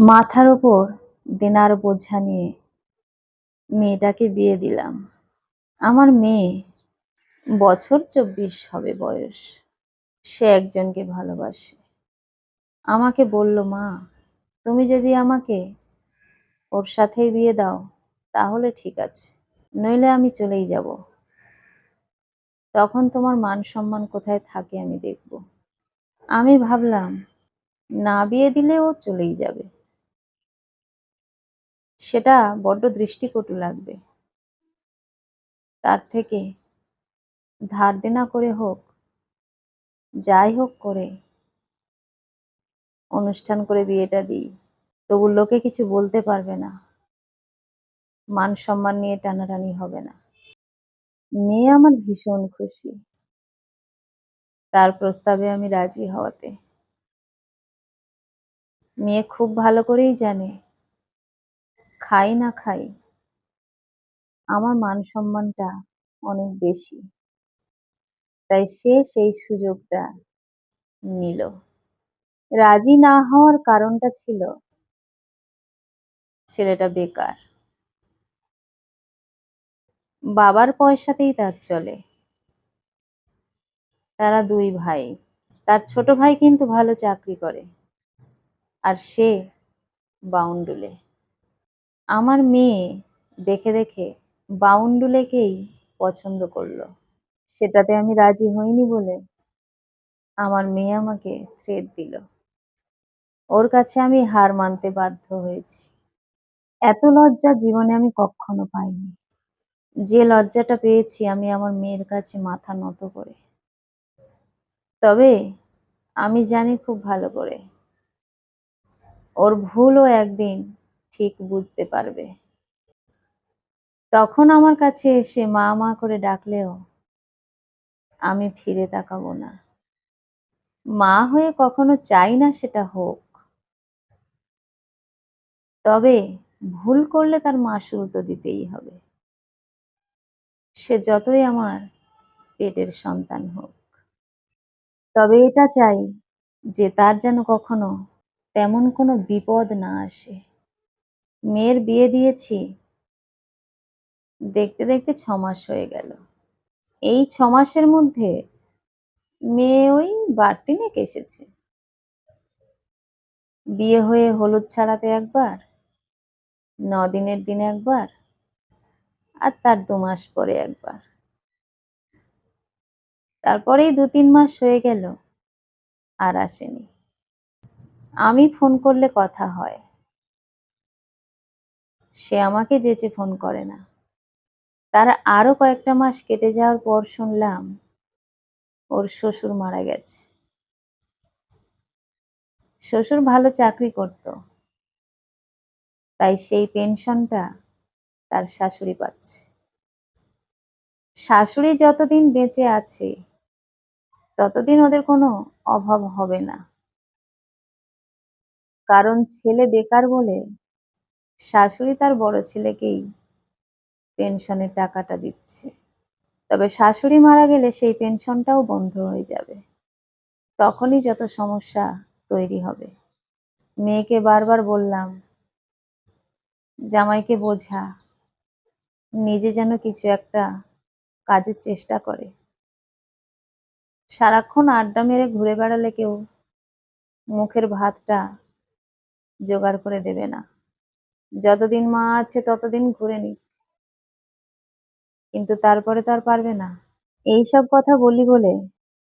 মাথার ওপর, দেনার বোঝা নিয়ে মেয়েটাকে বিয়ে দিলাম। আমার মেয়ে বছর চব্বিশ হবে বয়স। সে একজনকে ভালোবাসে। আমাকে বলল, মা, তুমি যদি আমাকে ওর সাথেই বিয়ে দাও, তাহলে ঠিক আছে। নইলে আমি চলেই যাব। তখন তোমার মান সম্মান কোথায় থাকে আমি দেখব। আমি ভাবলাম, না বিয়ে দিলে ও চলেই যাবে। সেটা বড্ড দৃষ্টিকটু লাগবে। তার থেকে ধার দেনা করে হোক, যাই হোক করে অনুষ্ঠান করে বিয়েটা দিই, তবু লোকে কিছু বলতে পারবে না। মান সম্মান নিয়ে টানাটানি হবে না। মেয়ে আমার ভীষণ খুশি। তার প্রস্তাবে আমি রাজি হওয়াতে। মেয়ে খুব ভালো করেই জানে খাই না খাই, আমার মান সম্মানটা অনেক বেশি। তাই সে সেই সুযোগটা নিল। রাজি না হওয়ার কারণটা ছিল ছেলেটা বেকার। বাবার পয়সাতেই তার চলে। তারা দুই ভাই। তার ছোট ভাই কিন্তু ভালো চাকরি করে। আর সে বাউন্ডুলে। আমার মেয়ে দেখে দেখে বাউন্ডুলেকেই পছন্দ করল। সেটাতে আমি রাজি হইনি বলে আমার মেয়ে আমাকে থ্রেট দিল। ওর কাছে আমি হার মানতে বাধ্য হয়েছি। এত লজ্জা জীবনে আমি কখনো পাইনি। যে লজ্জাটা পেয়েছি আমি আমার মেয়ের কাছে মাথা নত করে। তবে আমি জানি খুব ভালো করে। ওর ভুলও একদিন ঠিক বুঝতে পারবে। তখন আমার কাছে এসে মা মা করে ডাকলেও আমি ফিরে তাকাবো না। মা হয়ে কখনো চাই না সেটা হোক। তবে ভুল করলে তার মাসুল তো দিতেই হবে। সে যতই আমার পেটের সন্তান হোক। তবে এটা চাই যে তার যেন কখনো তেমন কোনো বিপদ না আসে। মেয়ের বিয়ে দিয়েছি। দেখতে দেখতে ছ মাস হয়ে গেল। এই ছ মাসের মধ্যে মেয়ে ওই বাড়তি নেক এসেছে। বিয়ে হয়ে হলুদ ছাড়াতে একবার দিনের দিনে একবার, আর তার দু মাস পরে একবার। তারপরেই দু তিন মাস হয়ে গেল, আর আসেনি। আমি ফোন করলে কথা হয়। সে আমাকে যেচে ফোন করে না। তার আরও কয়েকটা মাস কেটে যাওয়ার পর শুনলাম, ওর শ্বশুর মারা গেছে। শ্বশুর ভালো চাকরি করত, তাই সেই পেনশনটা তার শাশুড়ি পাচ্ছে। শাশুড়ি যতদিন বেঁচে আছে, ততদিন ওদের কোনো অভাব হবে না। কারণ ছেলে বেকার বলে শাশুড়ি তার বড় ছেলেকেই পেনশনের টাকাটা দিচ্ছে। তবে শাশুড়ি মারা গেলে সেই পেনশনটাও বন্ধ হয়ে যাবে। তখনই যত সমস্যা তৈরি হবে। মেয়েকে বারবার বললাম, জামাইকে বোঝা, নিজে যেন কিছু একটা কাজের চেষ্টা করে। সারাক্ষণ আড্ডা মেরে ঘুরে বেড়ালে কেউ মুখের ভাতটা জোগাড় করে দেবে না। যতদিন মা আছে, ততদিন ঘুরে নি কিন্তু তারপরে তার পারবে না। এই সব কথা বলি বলে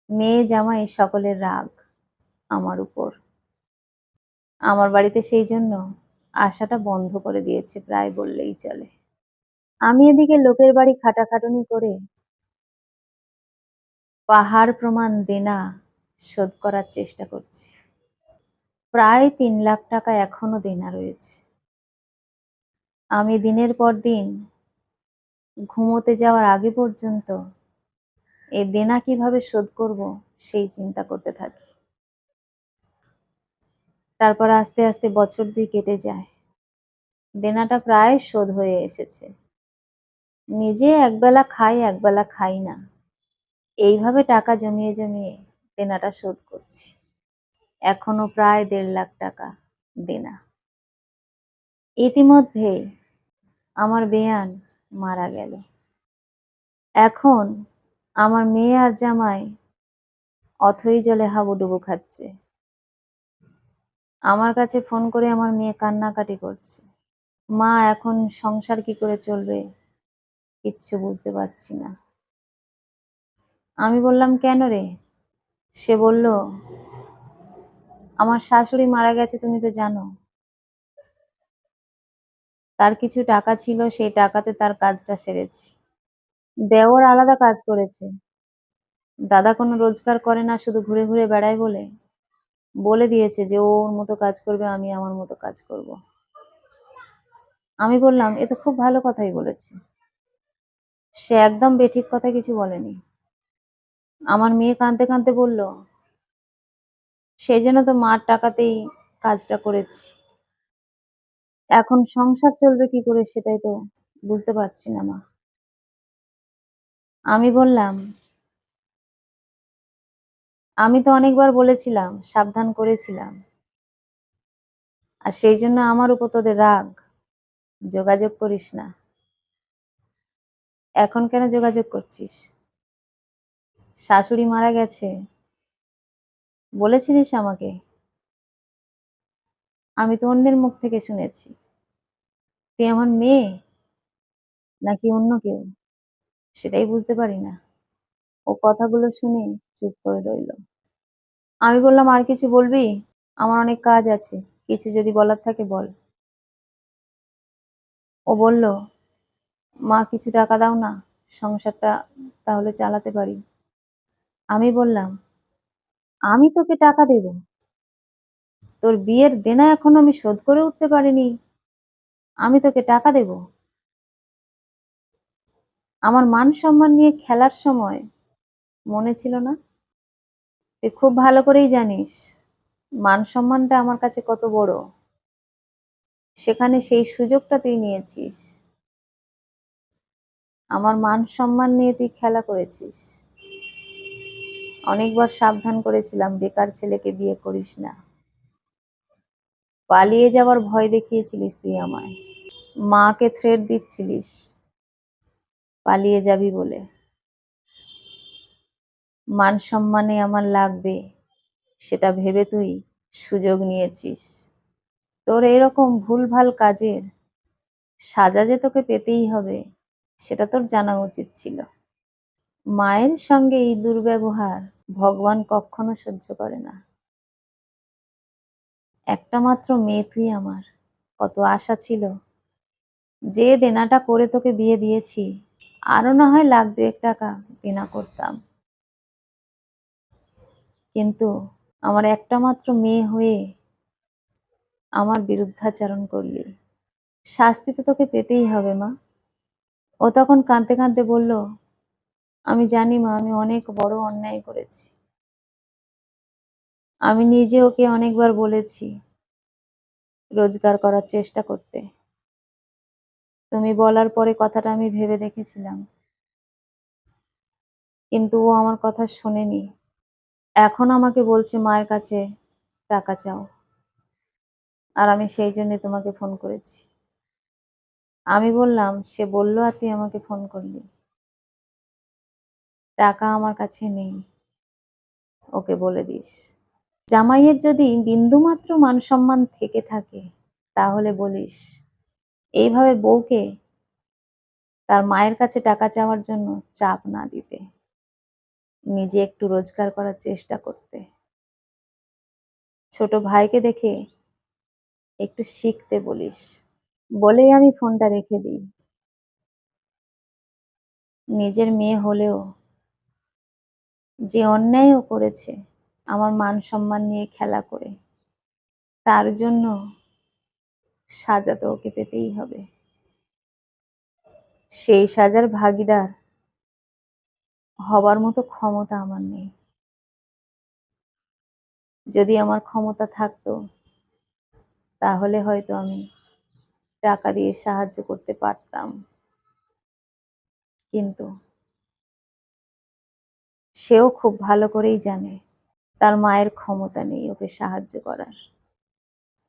মেয়ে জামাই সকলের রাগ আমার উপর। আমার বাড়িতে সেই জন্য আশাটা বন্ধ করে দিয়েছে, প্রায় বললেই চলে। আমি এদিকে লোকের বাড়ি খাটাখাটুনি করে পাহাড় প্রমাণ দেনা শোধ করার চেষ্টা করছি। প্রায় তিন লাখ টাকা এখনও দেনা রয়েছে। আমি দিনের পর দিন ঘুমোতে যাওয়ার আগে পর্যন্ত এই দেনা কীভাবে শোধ করব সেই চিন্তা করতে থাকি। তারপর আস্তে আস্তে বছর দুই কেটে যায়। দেনাটা প্রায় শোধ হয়ে এসেছে। নিজে একবেলা খাই একবেলা খাই না। এইভাবে টাকা জমিয়ে জমিয়ে দেনাটা শোধ করছি। এখনও প্রায় দেড় লাখ টাকা দেনা। ইতিমধ্যেই আমার বেয়ান মারা গেল। এখন আমার মেয়ে আর জামাই অথই জলে হাবুডুবু খাচ্ছে। আমার কাছে ফোন করে আমার মেয়ে কান্নাকাটি করছে। মা, এখন সংসার কি করে চলবে? কিচ্ছু বুঝতে পারছি না। আমি বললাম, কেন রে? সে বলল, আমার শাশুড়ি মারা গেছে, তুমি তো জানো। তার কিছু টাকা ছিল, সেই টাকাতে তার কাজটা সেরেছি। দেওর আলাদা কাজ করেছে। দাদা কোনো রোজগার করে না, শুধু ঘুরে ঘুরে বেড়ায় বলে। বলে দিয়েছে যে ওর মতো কাজ করবে, আমি আমার মতো কাজ করব। আমি বললাম, এ তো খুব ভালো কথাই বলেছে। সে একদম বেঠিক কথা কিছু বলেনি। আমার মেয়ে কাঁদতে কাঁদতে বলল সেই জন্য তো মার টাকাতেই কাজটা করেছি। এখন সংসার চলবে কি করে সেটাই তো বুঝতে পারছি না, মা। আমি বললাম, আমি তো অনেকবার বলেছিলাম, সাবধান করেছিলাম। আর সেই জন্য আমার উপর তোদের রাগ। যোগাযোগ করিস না। এখন কেন যোগাযোগ করছিস? শাশুড়ি মারা গেছে। বলেছিলিস আমাকে? আমি তো অন্যের মুখ থেকে শুনেছি। তুই আমার মেয়ে? নাকি অন্য কেউ? সেটাই বুঝতে পারি না। ও কথাগুলো শুনে চুপ করে রইল। আমি বললাম, আর কিছু বলবি? আমার অনেক কাজ আছে। কিছু যদি বলার থাকে বল। ও বলল, মা, কিছু টাকা দাও না, সংসারটা তাহলে চালাতে পারি। আমি বললাম, আমি তোকে টাকা দেব। তোর বিয়ের দেনা এখনও আমি শোধ করে উঠতে পারিনি। আমি তোকে টাকা দেব। আমার মান সম্মান নিয়ে খেলার সময় মনে ছিল না। তুই খুব ভালো করেই জানিস, মান সম্মানটা আমার কাছে কত বড়। সেখানে সেই সুযোগটা তুই নিয়েছিস। আমার মান সম্মান নিয়ে তুই খেলা করেছিস। অনেকবার সাবধান করেছিলাম, বেকার ছেলেকে বিয়ে করিস না। পালিয়ে যাওয়ার ভয় দেখিয়েছিলিস তুই আমায়। মাকে থ্রেট দিচ্ছিলিস। পালিয়ে যাবি বলে। মান সম্মানে আমার লাগবে, সেটা ভেবে তুই সুযোগ নিয়েছিস। তোর এরকম ভুলভাল কাজের সাজা যে তোকে পেতেই হবে, সেটা তোর জানা উচিত ছিল। মায়ের সঙ্গে এই দুর্ব্যবহার ভগবান কখনো সহ্য করে না। একটা মাত্র মেয়ে তুই আমার। কত আশা ছিল। যে দেনাটা করে তোকে বিয়ে দিয়েছি, আরও না হয় লাখ দুয়েক টাকা দেনা করতাম। কিন্তু আমার একটা মাত্র মেয়ে হয়ে আমার বিরুদ্ধাচারণ করলি। শাস্তি তো তোকে পেতেই হবে, মা। ও তখন কাঁদতে কাঁদতে বলল, আমি জানি মা, আমি অনেক বড় অন্যায় করেছি। আমি নিজে ওকে অনেকবার বলেছি রোজগার করার চেষ্টা করতে। তুমি বলার পরে কথাটা আমি ভেবে দেখেছিলাম। কিন্তু ও আমার কথা শোনেনি। এখন আমাকে বলছে, মায়ের কাছে টাকা চাও। আর আমি সেই জন্য তোমাকে ফোন করেছি। আমি বললাম, সে বলল আর তুই আমাকে ফোন করলি। টাকা আমার কাছে নেই। ওকে বলে দিস। জামাইয়ের যদি বিন্দুমাত্র মান সম্মান থেকে থাকে, তাহলে বলিস, এইভাবে বউকে তার মায়ের কাছে টাকা চাওয়ার জন্য চাপ না দিতে, নিজে একটু রোজগার করার চেষ্টা করতে। ছোট ভাইকে দেখে একটু শিখতে বলিস, বলেই আমি ফোনটা রেখে দিই। নিজের মেয়ে হলেও যে অন্যায়ও করেছে আমার মান সম্মান নিয়ে খেলা করে। তার জন্য সাজা তো ওকে পেতেই হবে। সেই সাজার ভাগিদার হবার মতো ক্ষমতা আমার নেই। যদি আমার ক্ষমতা থাকতো, তাহলে হয়তো আমি টাকা দিয়ে সাহায্য করতে পারতাম। কিন্তু সেও খুব ভালো করেই জানে। তার মায়ের ক্ষমতা নেই ওকে সাহায্য করার।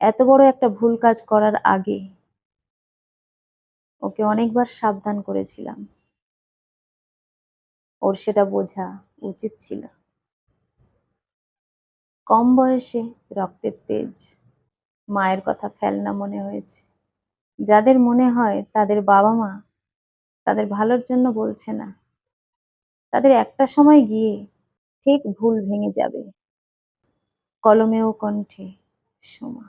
এত বড় একটা ভুল কাজ করার আগে ওকে অনেকবার সাবধান করেছিলাম। ওর সেটা বোঝা উচিত ছিল। কম বয়সে রক্তের তেজ, মায়ের কথা ফেলনা মনে হয়েছে। যাদের মনে হয় তাদের বাবা মা তাদের ভালোর জন্য বলছে না। তাদের একটা সময় গিয়ে ঠিক ভুল ভেঙে যাবে। কলমে ও কণ্ঠে সোমা।